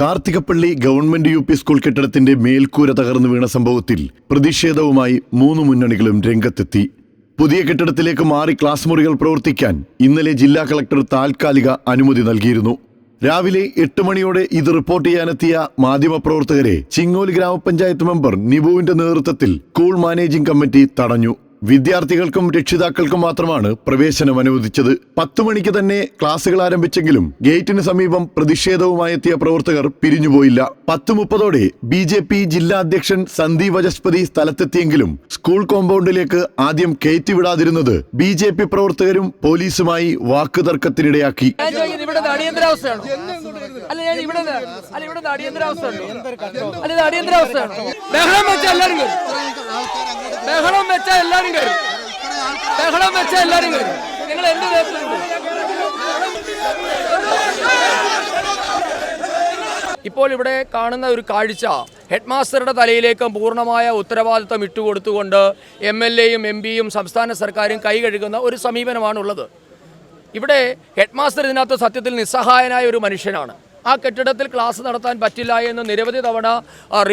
Karthikappally government U P school കെട്ടിടത്തിന്റെ മേൽക്കൂര തകർന്നു വീണ സംഭവത്തിൽ പ്രതിഷേധവുമായി മൂന്ന് മുന്നണികളും രംഗത്തെത്തി. പുതിയ കെട്ടിടത്തിലേക്ക് മാറി ക്ലാസ് മുറികൾ പ്രവർത്തിക്കാൻ ഇന്നലെ ജില്ലാ കളക്ടർ താൽക്കാലിക അനുമതി നൽകിയിരുന്നു. രാവിലെ എട്ട് മണിയോടെ ഇത് റിപ്പോർട്ട് ചെയ്യാനെത്തിയ മാധ്യമപ്രവർത്തകരെ ചിങ്ങോലി ഗ്രാമപഞ്ചായത്ത് മെമ്പർ നിബുവിന്റെ നേതൃത്വത്തിൽ സ്കൂൾ മാനേജിംഗ് കമ്മിറ്റി തടഞ്ഞു. വിദ്യാർത്ഥികൾക്കും രക്ഷിതാക്കൾക്കും മാത്രമാണ് പ്രവേശനം അനുവദിച്ചത്. പത്തു മണിക്ക് തന്നെ ക്ലാസുകൾ ആരംഭിച്ചെങ്കിലും ഗേറ്റിന് സമീപം പ്രതിഷേധവുമായി എത്തിയ പ്രവർത്തകർ പിരിഞ്ഞുപോയില്ല. പത്ത് മുപ്പതോടെ ബി ജെ പി ജില്ലാ അധ്യക്ഷൻ സന്ദീപ് വജസ്പതി സ്ഥലത്തെത്തിയെങ്കിലും സ്കൂൾ കോമ്പൗണ്ടിലേക്ക് ആദ്യം കയറ്റിവിടാതിരുന്നത് ബി ജെ പി പ്രവർത്തകരും പോലീസുമായി വാക്കുതർക്കത്തിനിടയാക്കി. ബഹളം വെച്ച എല്ലാരും കയറും. ബഹളം വെച്ച എല്ലാരും കയറും. നിങ്ങൾ എന്ത് ഇപ്പോൾ ഇവിടെ കാണുന്ന ഒരു കാഴ്ച ഹെഡ് മാസ്റ്ററുടെ തലയിലേക്ക് പൂർണമായ ഉത്തരവാദിത്തം ഇട്ടുകൊടുത്തുകൊണ്ട് എം എൽ എയും എം പിയും സംസ്ഥാന സർക്കാരും കൈ കഴുകുന്ന ഒരു സമീപനമാണുള്ളത്. ഇവിടെ ഹെഡ് മാസ്റ്റർ ഇതിനകത്ത് സത്യത്തിൽ നിസ്സഹായനായ ഒരു മനുഷ്യനാണ്. ആ കെട്ടിടത്തിൽ ക്ലാസ് നടത്താൻ പറ്റില്ല എന്ന് നിരവധി തവണ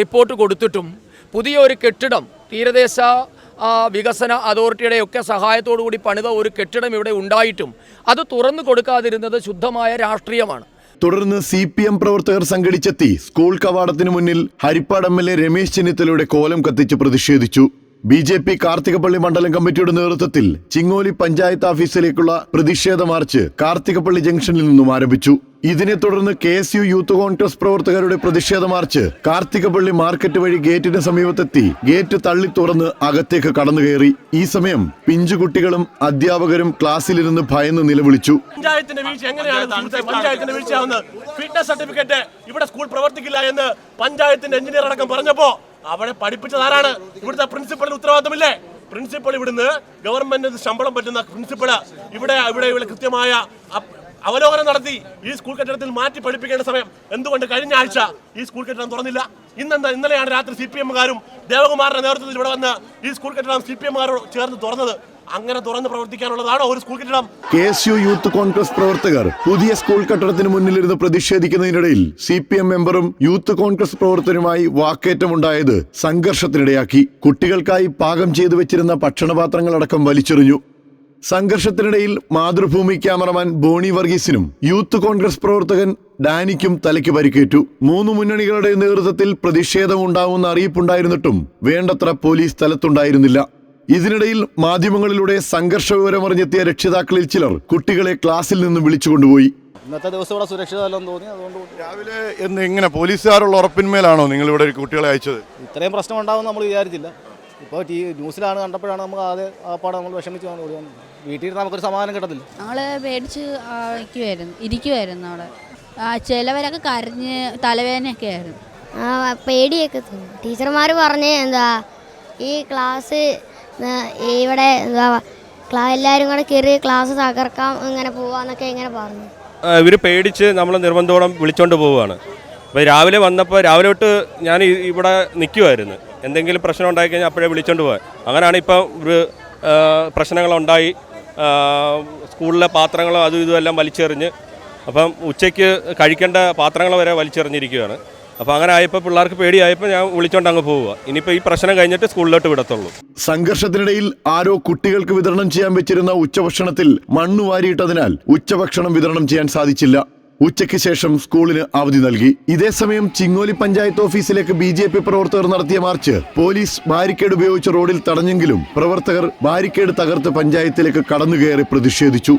റിപ്പോർട്ട് കൊടുത്തിട്ടും പുതിയ ഒരു കെട്ടിടം തീരദേശ വികസന അതോറിറ്റിയുടെ ഒക്കെ കൂടി പണിത ഒരു കെട്ടിടം ഇവിടെ ഉണ്ടായിട്ടും അത് തുറന്നു കൊടുക്കാതിരുന്നത് ശുദ്ധമായ രാഷ്ട്രീയമാണ്. തുടർന്ന് സി പി എം പ്രവർത്തകർ സംഘടിച്ചെത്തി സ്കൂൾ കവാടത്തിനു മുന്നിൽ Haripad M L A Ramesh ചെന്നിത്തലയുടെ കോലം കത്തിച്ച് പ്രതിഷേധിച്ചു. ബി ജെ പി കാർത്തികപ്പള്ളി മണ്ഡലം കമ്മിറ്റിയുടെ നേതൃത്വത്തിൽ ചിങ്ങോലി പഞ്ചായത്ത് ഓഫീസിലേക്കുള്ള പ്രതിഷേധ മാർച്ച് കാർത്തികപ്പള്ളി ജംഗ്ഷനിൽ നിന്നും ആരംഭിച്ചു. ഇതിനെ തുടർന്ന് K S U youth Congress പ്രവർത്തകരുടെ പ്രതിഷേധ മാർച്ച് കാർത്തികപ്പള്ളി മാർക്കറ്റ് വഴി ഗേറ്റിന് സമീപത്തെത്തി. ഗേറ്റ് തള്ളി തുറന്ന് അകത്തേക്ക് കടന്നു കയറി ഈ സമയം പിഞ്ചുകുട്ടികളും അധ്യാപകരും ക്ലാസ്സിലിരുന്ന് ഭയന്ന് നിലവിളിച്ചു. സർട്ടിഫിക്കറ്റ് ഇവിടെ സ്കൂൾ പ്രവർത്തിക്കില്ല എന്ന് പഞ്ചായത്തിന്റെ എഞ്ചിനീയർ അടക്കം പറഞ്ഞപ്പോ അവിടെ പഠിപ്പിച്ചതാരാണ് ഇവിടുത്തെ പ്രിൻസിപ്പളിന് ഉത്തരവാദിത്തമില്ലേ? പ്രിൻസിപ്പൾ ഇവിടുന്ന് ഗവൺമെന്റിന് ശമ്പളം പറ്റുന്ന പ്രിൻസിപ്പൾ ഇവിടെ ഇവിടെ ഇവിടെ കൃത്യമായ അവലോകനം നടത്തി. ഈ സ്കൂൾ കെട്ടിടത്തിൽ മാറ്റി പഠിപ്പിക്കേണ്ട സമയം എന്തുകൊണ്ട് കഴിഞ്ഞ ആഴ്ച ഈ സ്കൂൾ കെട്ടിടം തുറന്നില്ല? ഇന്നെന്താ ഇന്നലെയാണ് രാത്രി സി പി എമ്മുകാരും ദേവകുമാറിന്റെ നേതൃത്വത്തിൽ ഇവിടെ വന്ന് ഈ സ്കൂൾ കെട്ടിടം സി പി എമ്മുകാരോട് ചേർന്ന് തുറന്നത്. അങ്ങനെ തുറന്ന് പ്രവർത്തിക്കാനുള്ളതാണോ ഒരു സ്കൂൾ കെട്ടിടം? K S U youth Congress പ്രവർത്തകർ പുതിയ സ്കൂൾ കെട്ടിടത്തിന് മുന്നിലിരുന്ന് പ്രതിഷേധിക്കുന്നതിനിടയിൽ സി പി എം മെമ്പറും യൂത്ത് കോൺഗ്രസ് പ്രവർത്തകരുമായി വാക്കേറ്റമുണ്ടായത് സംഘർഷത്തിനിടയാക്കി. കുട്ടികൾക്കായി പാകം ചെയ്തു വെച്ചിരുന്ന ഭക്ഷണപാത്രങ്ങളടക്കം വലിച്ചെറിഞ്ഞു. സംഘർഷത്തിനിടയിൽ മാതൃഭൂമി ക്യാമറമാൻ ബോണി വർഗീസിനും യൂത്ത് കോൺഗ്രസ് പ്രവർത്തകൻ ഡാനിക്കും തലയ്ക്ക് പരിക്കേറ്റു. മൂന്ന് മുന്നണികളുടെ നേതൃത്വത്തിൽ പ്രതിഷേധമുണ്ടാവുന്ന അറിയിപ്പുണ്ടായിരുന്നിട്ടും വേണ്ടത്ര പോലീസ് സ്ഥലത്തുണ്ടായിരുന്നില്ല. ഇതിനിടയിൽ മാധ്യമങ്ങളിലൂടെ സംഘർഷ വിവരമറിഞ്ഞെത്തിയ രക്ഷിതാക്കളിൽ ചിലർ കുട്ടികളെ ക്ലാസ്സിൽ നിന്ന് വിളിച്ചുകൊണ്ടുപോയി. ഇന്നത്തെ ദിവസം ഇവിടെ സുരക്ഷിതമല്ലെന്ന് തോന്നി അതുകൊണ്ട് രാവിലെ എന്ന് എങ്ങനെ പോലീസുകാരുള്ള ഉറപ്പിന്മേലാണോ നിങ്ങൾ ഇവിടെ കുട്ടികളെ അയച്ചത്? ഇത്രയും പ്രശ്നം ഉണ്ടാവും നമ്മൾ വിചാരിച്ചില്ല. ഇപ്പോൾ ടി ന്യൂസിലാണ് കണ്ടപ്പോഴാണ് നമുക്ക് ആദ്യം ആ പാടെ നമ്മൾ വിഷമിച്ച് വന്ന് ഓടി വന്നത്. വീട്ടിൽ നമുക്കൊരു സമാധാനം കിട്ടത്തില്ല. ഞങ്ങൾ പേടിച്ച് ഇരിക്കുമായിരുന്നു ഇരിക്കുമായിരുന്നു അവിടെ. ആ, ചിലവരൊക്കെ കരഞ്ഞ് തലവേദനയൊക്കെ ആയിരുന്നു. ആ പേടിയൊക്കെ തോന്നും. ടീച്ചർമാർ പറഞ്ഞ് എന്താ ഈ ക്ലാസ് ഇവിടെ എന്താ ക്ലാ എല്ലാവരും കൂടെ കയറി ക്ലാസ് തകർക്കാം ഇങ്ങനെ പോവാന്നൊക്കെ ഇങ്ങനെ പറഞ്ഞു. ഇവർ പേടിച്ച് നമ്മൾ നിർബന്ധോളം വിളിച്ചോണ്ട് പോവുകയാണ് അപ്പോൾ രാവിലെ വന്നപ്പോൾ രാവിലെ തൊട്ട് ഞാൻ ഇവിടെ നിൽക്കുമായിരുന്നു എന്തെങ്കിലും പ്രശ്നം ഉണ്ടായി കഴിഞ്ഞാൽ അപ്പോഴേ വിളിച്ചോണ്ട് പോകാൻ. അങ്ങനെയാണ് ഇപ്പം ഒരു ആ, പ്രശ്നങ്ങളുണ്ടായി. സ്കൂളിലെ പാത്രങ്ങളും അതും ഇതും എല്ലാം വലിച്ചെറിഞ്ഞ് അപ്പം ഉച്ചയ്ക്ക് കഴിക്കേണ്ട പാത്രങ്ങൾ വരെ വലിച്ചെറിഞ്ഞിരിക്കുകയാണ്. അപ്പോൾ അങ്ങനെ ആയപ്പോൾ പിള്ളേർക്ക് പേടിയായപ്പോൾ ഞാൻ വിളിച്ചോണ്ട് അങ്ങ് പോവുക. ഇനിയിപ്പോൾ ഈ പ്രശ്നം കഴിഞ്ഞിട്ട് സ്കൂളിലോട്ട് വിടത്തുള്ളൂ. സംഘർഷത്തിനിടയിൽ ആരോ കുട്ടികൾക്ക് വിതരണം ചെയ്യാൻ വെച്ചിരുന്ന ഉച്ചഭക്ഷണത്തിൽ മണ്ണ് വാരിയിട്ടതിനാൽ ഉച്ചഭക്ഷണം വിതരണം ചെയ്യാൻ സാധിച്ചില്ല. ഉച്ചയ്ക്ക് ശേഷം സ്കൂളിന് അവധി നൽകി. ഇതേസമയം ചിങ്ങോലി പഞ്ചായത്ത് ഓഫീസിലേക്ക് ബി ജെ പി പ്രവർത്തകർ നടത്തിയ മാർച്ച് പോലീസ് ബാരിക്കേഡ് ഉപയോഗിച്ച് റോഡിൽ തടഞ്ഞെങ്കിലും പ്രവർത്തകർ ബാരിക്കേഡ് തകർത്ത് പഞ്ചായത്തിലേക്ക് കടന്നുകയറി പ്രതിഷേധിച്ചു.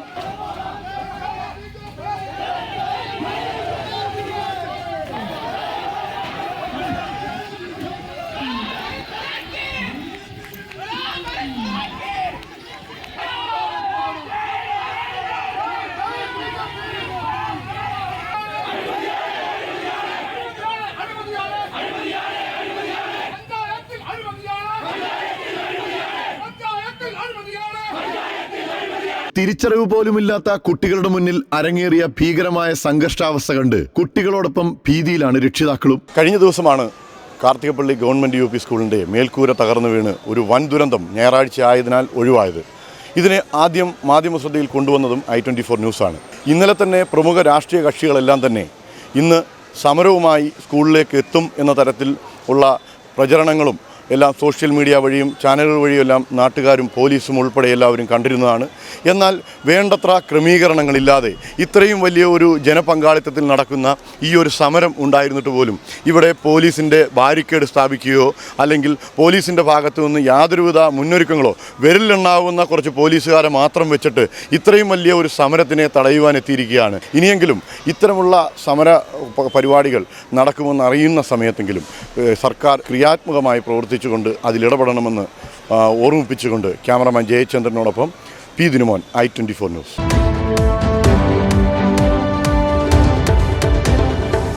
തിരിച്ചറിവ് പോലുമില്ലാത്ത കുട്ടികളുടെ മുന്നിൽ അരങ്ങേറിയ ഭീകരമായ സംഘർഷാവസ്ഥ കണ്ട് കുട്ടികളോടൊപ്പം ഭീതിയിലാണ് രക്ഷിതാക്കളും. കഴിഞ്ഞ ദിവസമാണ് കാർത്തികപ്പള്ളി ഗവൺമെന്റ് യു പി സ്കൂളിന്റെ മേൽക്കൂര തകർന്നു വീണ് ഒരു വൻ ദുരന്തം ഞായറാഴ്ച ആയതിനാൽ ഒഴിവായത്. ഇതിനെ ആദ്യം മാധ്യമ ശ്രദ്ധയിൽ കൊണ്ടുവന്നതും ഐ ട്വന്റി ഫോർ ന്യൂസാണ്. ഇന്നലെ തന്നെ പ്രമുഖ രാഷ്ട്രീയ കക്ഷികളെല്ലാം തന്നെ ഇന്ന് സമരവുമായി സ്കൂളിലേക്ക് എത്തും എന്ന തരത്തിൽ ഉള്ള പ്രചരണങ്ങളും എല്ലാം സോഷ്യൽ മീഡിയ വഴിയും ചാനലുകൾ എല്ലാം നാട്ടുകാരും പോലീസും ഉൾപ്പെടെ എല്ലാവരും കണ്ടിരുന്നതാണ്. എന്നാൽ വേണ്ടത്ര ക്രമീകരണങ്ങളില്ലാതെ ഇത്രയും വലിയ ഒരു ജനപങ്കാളിത്തത്തിൽ നടക്കുന്ന ഈ ഒരു സമരം ഉണ്ടായിരുന്നിട്ട് പോലും ഇവിടെ പോലീസിന്റെ ബാരിക്കേഡ് സ്ഥാപിക്കുകയോ അല്ലെങ്കിൽ പോലീസിന്റെ ഭാഗത്തു നിന്ന് യാതൊരുവിധ മുന്നൊരുക്കങ്ങളോ വിരലിലെണ്ണാവുന്ന കുറച്ച് പോലീസുകാരെ മാത്രം വെച്ചിട്ട് ഇത്രയും വലിയ ഒരു സമരത്തിനെ തടയുവാൻ എത്തിയിരിക്കുകയാണ്. ഇനിയെങ്കിലും ഇത്തരമുള്ള സമര പരിപാടികൾ നടക്കുമെന്ന് അറിയുന്ന സമയത്തെങ്കിലും സർക്കാർ ക്രിയാത്മകമായി പ്രവർത്തിച്ചുകൊണ്ട് അതിലിടപെടണമെന്ന് ഓർമ്മിപ്പിച്ചുകൊണ്ട് cameraman ജയചന്ദ്രനോടൊപ്പം P Dinumon I twenty four news.